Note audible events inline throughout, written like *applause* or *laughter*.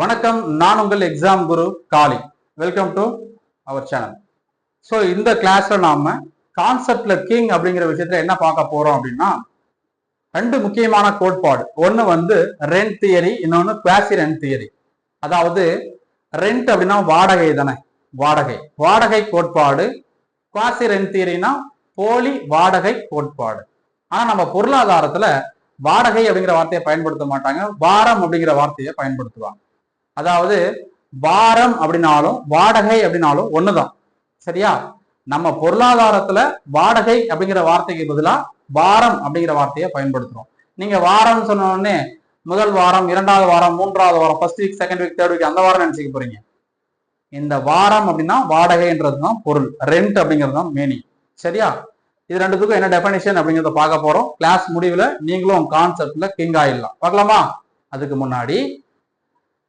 வணக்கம் நான் உங்கள் exam Guru Kali welcome to our channel so இந்த கிளாஸ்ல நாம கான்செப்ட்ல கிங் அப்படிங்கிற விஷயத்துல என்ன பார்க்க போறோம் அப்படின்னா ரெண்டு முக்கியமான கோட்பாடு. ஒன்னு வந்து ரெண்ட் தியரி இன்னொன்னு குவாசி ரெண்ட் தியரி அதாவது ரெண்ட் அப்படின்னா வாடகை தானே? வாடகை. வாடகை கோட்பாடு குவாசி ரெண்ட் தியரினா போலி வாடகை கோட்பாடு. ஆனா நம்ம பொருளாதாரத்துல வாடகை அப்படிங்கிற வார்த்தையை பயன்படுத்த மாட்டாங்க வாரம் அப்படிங்கிற வார்த்தையை பயன்படுத்துவாங்க. அதாவது வாரம் அப்படின்னாலும் வாடகை அப்படின்னாலும் ஒண்ணுதான். சரியா? நம்ம பொருளாதாரத்துல வாடகை அப்படிங்கிற வார்த்தைக்கு பதிலாக வாரம் அப்படிங்கிற வார்த்தையை பயன்படுத்துறோம். நீங்க வாரம் சொன்னோடனே முதல் வாரம் இரண்டாவது வாரம் மூன்றாவது வாரம் first week second week third week அந்த வாரம் நினைச்சுக்க போறீங்க. இந்த வாரம் அப்படின்னா வாடகைன்றது தான் பொருள். ரெண்ட் அப்படிங்கிறது தான் மீனிங் சரியா? இது ரெண்டுத்துக்கும் என்ன டெஃபனிஷன் அப்படிங்கிறத பார்க்க போறோம். கிளாஸ் முடிவில் நீங்களும் கான்செப்ட்ல கிங் ஆயிடலாம். பார்க்கலாமா? அதுக்கு முன்னாடி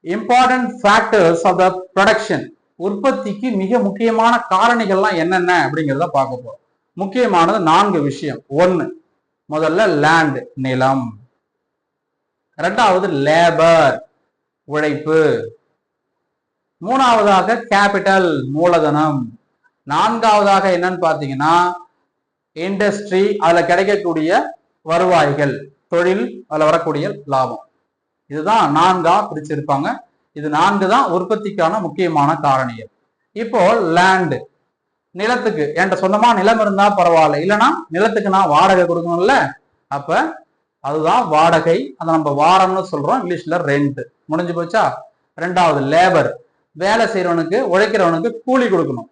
important factors of the production உற்பத்திக்கு மிக முக்கியமான காரணிகள்லாம் என்னென்ன அப்படிங்கிறத பார்க்க போகிறோம் முக்கியமானது நான்கு விஷயம். ஒன்று முதல்ல லேண்ட் நிலம். ரெண்டாவது லேபர் உழைப்பு. மூணாவதாக கேபிட்டல் மூலதனம். நான்காவதாக என்னன்னு பார்த்தீங்கன்னா இண்டஸ்ட்ரி அதில் கிடைக்கக்கூடிய வருவாய்கள் தொழில் அதில் வரக்கூடிய லாபம். இதுதான் நான்கா பிரிச்சிருப்பாங்க. இது நான்கு தான் உற்பத்திக்கான முக்கியமான காரணிகள். இப்போ லேண்டு நிலத்துக்கு என்கிட்ட சொந்தமா நிலம் இருந்தா பரவாயில்ல. இல்லைன்னா நிலத்துக்கு நான் வாடகை கொடுக்கணும்ல? அப்ப அதுதான் வாடகை. அதை நம்ம வாரம்னு சொல்றோம். இங்கிலீஷ்ல ரெண்ட் முடிஞ்சு போச்சா? ரெண்டாவது லேபர் வேலை செய்யறவனுக்கு உழைக்கிறவனுக்கு கூலி கொடுக்கணும்.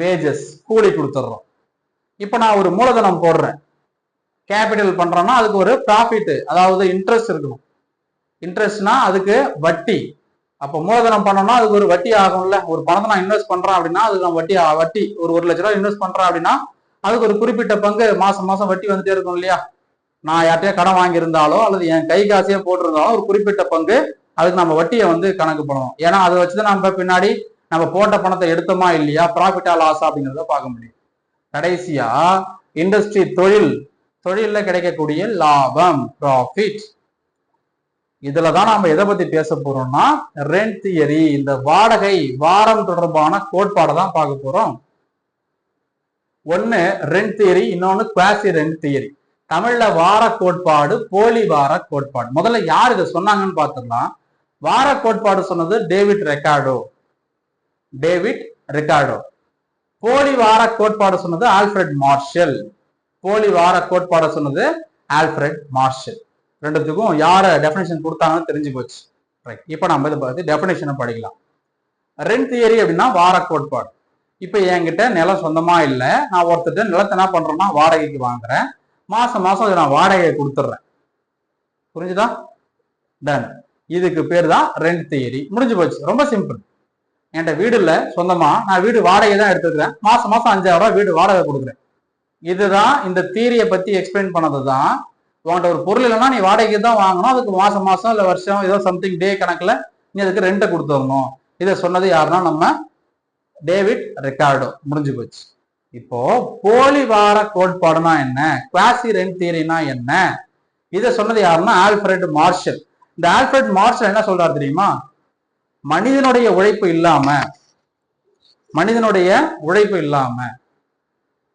வேஜஸ் கூலி கொடுத்துட்றோம். இப்போ நான் ஒரு மூலதனம் போடுறேன். கேபிட்டல் பண்றேன்னா அதுக்கு ஒரு ப்ராஃபிட் அதாவது இன்ட்ரெஸ்ட் இருக்கணும். இன்ட்ரெஸ்ட்னா அதுக்கு வட்டி. அப்போ மூலதனம் பண்ணோம்னா அதுக்கு ஒரு வட்டி ஆகும்ல. ஒரு பணத்தை நான் இன்வெஸ்ட் பண்றேன் அப்படின்னா அதுக்கு நான் வட்டி வட்டி ஒரு ஒரு லட்ச ரூபா இன்வெஸ்ட் பண்றேன் அப்படின்னா அதுக்கு ஒரு குறிப்பிட்ட பங்கு மாசம் மாசம் வட்டி வந்துட்டே இருக்கும் இல்லையா? நான் யார்கிட்டயோ கடன் வாங்கியிருந்தாலோ அல்லது என் கை காசையே போட்டிருந்தாலும் ஒரு குறிப்பிட்ட பங்கு அதுக்கு நம்ம வட்டியை வந்து கணக்கு பண்ணணும் ஏன்னா அதை வச்சுதான் நம்ம பின்னாடி நம்ம போட்ட பணத்தை எடுத்தோமா இல்லையா? ப்ராஃபிட்டா லாஸா அப்படிங்கிறத பார்க்க முடியும். கடைசியா இண்டஸ்ட்ரி தொழில். தொழிலில் கிடைக்கக்கூடிய லாபம் ப்ராஃபிட் இதுல தான் நாம எதை பத்தி பேச போறோம்னா ரெண்ட் தியரி இந்த வாடகை வாரம் தொடர்பான கோட்பாடை தான் பார்க்க போறோம். ஒன்னு ரெண்ட் தியரி இன்னொன்னு குவாசி ரெண்ட் தியரி தமிழ்ல வார கோட்பாடு போலி வார கோட்பாடு. முதல்ல யார் இதை சொன்னாங்கன்னு பார்த்துடலாம். வார கோட்பாடு சொன்னது டேவிட் ரெக்கார்டோ. David Ricardo. போலி வார கோட்பாடு சொன்னது ஆல்ஃபிரட் மார்ஷல். போலி வார கோட்பாடு சொன்னது ஆல்ஃபிரட் மார்ஷல். ரெண்டுத்துக்கும் யார டெஃபினேஷன் கொடுத்தாங்கன்னு தெரிஞ்சு போச்சு. ரைட் இப்போ நம்ம இதை பார்த்து டெஃபினேஷனை படிக்கலாம். ரெண்ட் தியரி அப்படின்னா வார கோட்பாடு. இப்போ என்கிட்ட நிலம் சொந்தமா இல்லை. நான் ஒருத்தர் நிலத்தை என்ன பண்ணுறேன்னா வாடகைக்கு வாங்குறேன். மாசம் மாசம் அதை நான் வாடகையை கொடுத்துட்றேன். புரிஞ்சுதா? டன் இதுக்கு பேர் தான் ரெண்ட் தியரி முடிஞ்சு போச்சு. ரொம்ப சிம்பிள் என்கிட்ட வீடு இல்லை சொந்தமாக நான் வீடு வாடகை தான் எடுத்துக்கிறேன். மாசம் மாசம் அஞ்சாயிரம் ரூபா வீடு வாடகை கொடுக்குறேன். இதுதான் இந்த தியரியை பத்தி எக்ஸ்பிளைன் பண்ணது தான் உங்கள்கிட்ட ஒரு பொருள் இல்லைன்னா நீ வாடகைக்கு தான் வாங்கணும். அதுக்கு மாசம் மாசம் இல்லை வருஷம் ஏதோ சம்திங் டே கணக்கில் நீ அதுக்கு ரெண்ட்டை கொடுத்துடணும் இதை சொன்னது யாருன்னா நம்ம டேவிட் ரெக்கார்டோ. முடிஞ்சு போச்சு. இப்போ போலி வார கோட்பாடுனா என்ன? குவாசி ரெண்ட் தியரினா என்ன? இதை சொன்னது யாருன்னா ஆல்ஃபிரட் மார்ஷல். இந்த ஆல்ஃபிரட் மார்ஷல் என்ன சொல்றாரு தெரியுமா? மனிதனுடைய உழைப்பு இல்லாம மனிதனுடைய உழைப்பு இல்லாம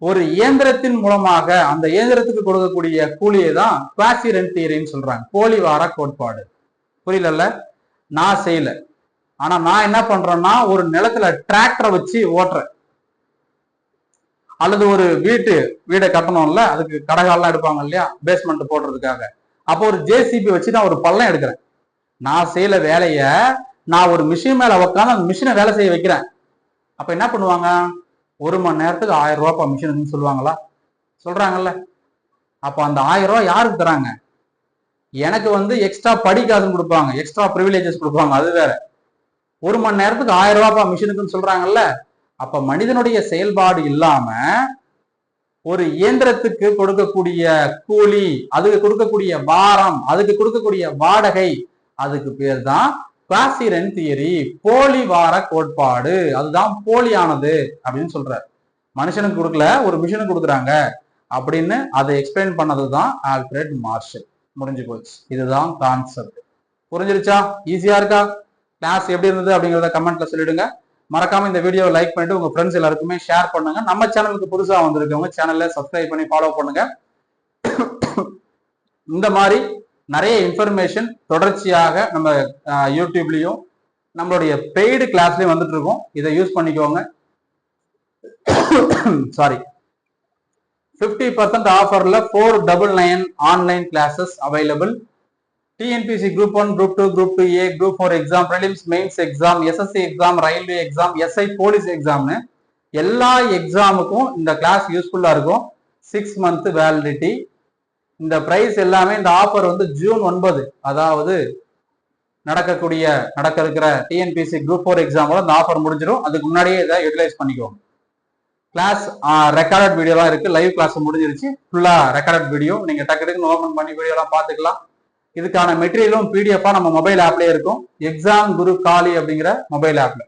ஒரு இயந்திரத்தின் மூலமாக அந்த இயந்திரத்துக்கு கொடுக்கக்கூடிய கூலியை தான் குவாசி ரெண்ட் தியரின்னு சொல்றாங்க. கோழி வார கோட்பாடு. புரியலல்ல? நான் செய்யல. ஆனா நான் என்ன பண்றேன்னா ஒரு நிலத்துல டிராக்டரை வச்சு ஓட்டுறேன். அல்லது ஒரு வீட்டு வீடை கட்டணும்ல அதுக்கு கடகால்லாம் எடுப்பாங்க இல்லையா? பேஸ்மெண்ட் போடுறதுக்காக. அப்போ ஒரு ஜேசிபி வச்சு நான் ஒரு பள்ளம் எடுக்கிறேன். நான் செய்யல வேலைய நான் ஒரு மிஷின் மேல உட்காந்து அந்த மிஷினை வேலை செய்ய வைக்கிறேன். அப்ப என்ன பண்ணுவாங்க? ஒரு மணி நேரத்துக்கு ஆயிரம் ரூபா கமிஷன் சொல்லுவாங்களா? சொல்றாங்கல்ல. அப்போ அந்த ஆயிரம் ரூபாய் யாருக்கு தராங்க? எனக்கு வந்து எக்ஸ்ட்ரா படி கொடுப்பாங்க. எக்ஸ்ட்ரா ப்ரிவிலேஜஸ் கொடுப்பாங்க. அது வேற. ஒரு மணி நேரத்துக்கு ஆயிரம் ரூபாப்பா மிஷினுக்குன்னு சொல்றாங்கல்ல. அப்ப மனிதனுடைய செயல்பாடு இல்லாம ஒரு இயந்திரத்துக்கு கொடுக்கக்கூடிய கூலி அதுக்கு கொடுக்கக்கூடிய வாரம் அதுக்கு கொடுக்கக்கூடிய வாடகை அதுக்கு பேர் தான் குவாசி ரெண்ட் தியரி போலி வார கோட்பாடு. அதுதான் போலியானது அப்படின்னு சொல்றாரு. மனுஷனுக்கு கொடுக்கல ஒரு மிஷினுக்கு கொடுக்குறாங்க அப்படின்னு அதை எக்ஸ்பிளைன் பண்ணது தான் ஆல்ஃபிரட் மார்ஷல். முடிஞ்சு போச்சு. இதுதான் கான்செப்ட் புரிஞ்சிருச்சா? ஈஸியா இருக்கா? கிளாஸ் எப்படி இருந்தது அப்படிங்கிறத கமெண்ட்ல சொல்லிடுங்க. மறக்காம இந்த வீடியோவை லைக் பண்ணிட்டு உங்க ஃப்ரெண்ட்ஸ் எல்லாருக்குமே ஷேர் பண்ணுங்க. நம்ம சேனலுக்கு புதுசா வந்திருக்கவங்க சேனல்ல சப்ஸ்கிரைப் பண்ணி ஃபாலோ பண்ணுங்க. *coughs* இந்த மாதிரி நிறைய இன்ஃபர்மேஷன் தொடர்ச்சியாக நம்ம யூடியூப்லேயும் நம்மளுடைய பெய்டு கிளாஸ்லேயும் வந்துட்டு இருக்கோம் இதை யூஸ் பண்ணிக்கோங்க. சாரி ஃபிஃப்டி பர்சன்ட் ஆஃபரில் four double nine online classes available TNPSC group one group two group two A group four exam prelims mains exam SSC exam railway exam SI police எக்ஸாம்னு எல்லா எக்ஸாமுக்கும் இந்த class யூஸ்ஃபுல்லாக இருக்கும். Six month validity இந்த price எல்லாமே இந்த offer வந்து June ஒன்பது. அதாவது நடக்கக்கூடிய நடக்க இருக்கிற டிஎன்பிசி குரூப் ஃபோர் எக்ஸாமோட இந்த ஆஃபர் முடிஞ்சிடும் அதுக்கு முன்னாடியே இதை யூட்டிலைஸ் பண்ணிக்கோங்க. கிளாஸ் ரெக்கார்டட் வீடியோலாம் இருக்கு. லைவ் கிளாஸ் முடிஞ்சிருச்சு. ஃபுல்லா ரெக்கார்டட் வீடியோ நீங்க டக்கு டக்குன்னு ஓபன் பண்ணி வீடியோலாம் பார்த்துக்கலாம். இதுக்கான மெட்டீரியலும் பிடிஎஃபா நம்ம மொபைல் ஆப்லயே இருக்கும். எக்ஸாம் குரு காலி அப்படிங்கிற மொபைல் ஆப்ல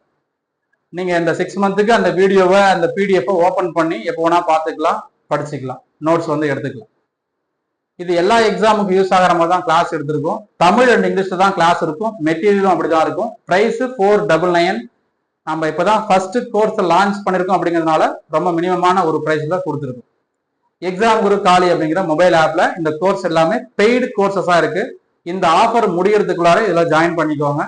நீங்க இந்த சிக்ஸ் மந்த்துக்கு அந்த வீடியோவை அந்த பிடிஎஃப் ஓபன் பண்ணி எப்போ வேணா பார்த்துக்கலாம் படிச்சுக்கலாம். நோட்ஸ் வந்து எடுத்துக்கலாம். இது எல்லா எக்ஸாமுக்கும் யூஸ் ஆகிற மாதிரி தான் கிளாஸ் எடுத்திருக்கும். தமிழ் அண்ட் இங்கிலீஷ்ல தான் கிளாஸ் இருக்கும். மெட்டீரியலும் அப்படிதான் இருக்கும். பிரைஸ் ஃபோர் டபுள் நைன் நம்ம இப்பதான் ஃபர்ஸ்ட் கோர்ஸ் லான்ச் பண்ணிருக்கோம் அப்படிங்கிறதுனால ரொம்ப மினிமமான ஒரு பிரைஸ்ல கொடுத்துருக்கோம். எக்ஸாம் குரு காலி அப்படிங்கிற மொபைல் ஆப்ல இந்த கோர்ஸ் எல்லாமே பெய்டு கோர்சஸா இருக்கு. இந்த ஆஃபர் முடியறதுக்குள்ளார இதுல ஜாயின் பண்ணிக்கோங்க.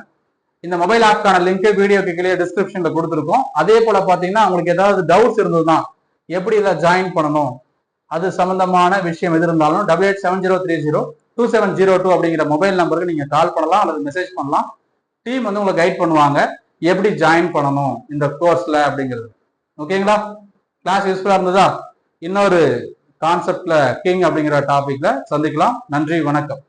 இந்த மொபைல் ஆப்க்கான லிங்க் வீடியோக்கு கீழே டிஸ்கிரிப்ஷன்ல கொடுத்துருக்கோம். அதே போல பாத்தீங்கன்னா உங்களுக்கு ஏதாவது டவுட்ஸ் இருந்ததுன்னா எப்படி இதை ஜாயின் பண்ணணும்? அது சம்பந்தமான விஷயம் எது இருந்தாலும் double eight seven zero three zero two seven zero two அப்படிங்கிற மொபைல் நம்பருக்கு நீங்கள் கால் பண்ணலாம் அல்லது மெசேஜ் பண்ணலாம். டீம் வந்து உங்களை கைட் பண்ணுவாங்க. எப்படி ஜாயின் பண்ணணும் இந்த கோர்ஸில் அப்படிங்கிறது. ஓகேங்களா கிளாஸ் யூஸ்ஃபுல்லாக இருந்ததா? இன்னொரு கான்செப்டில் கிங் அப்படிங்கிற டாப்பிக்கில் சந்திக்கலாம். நன்றி வணக்கம்.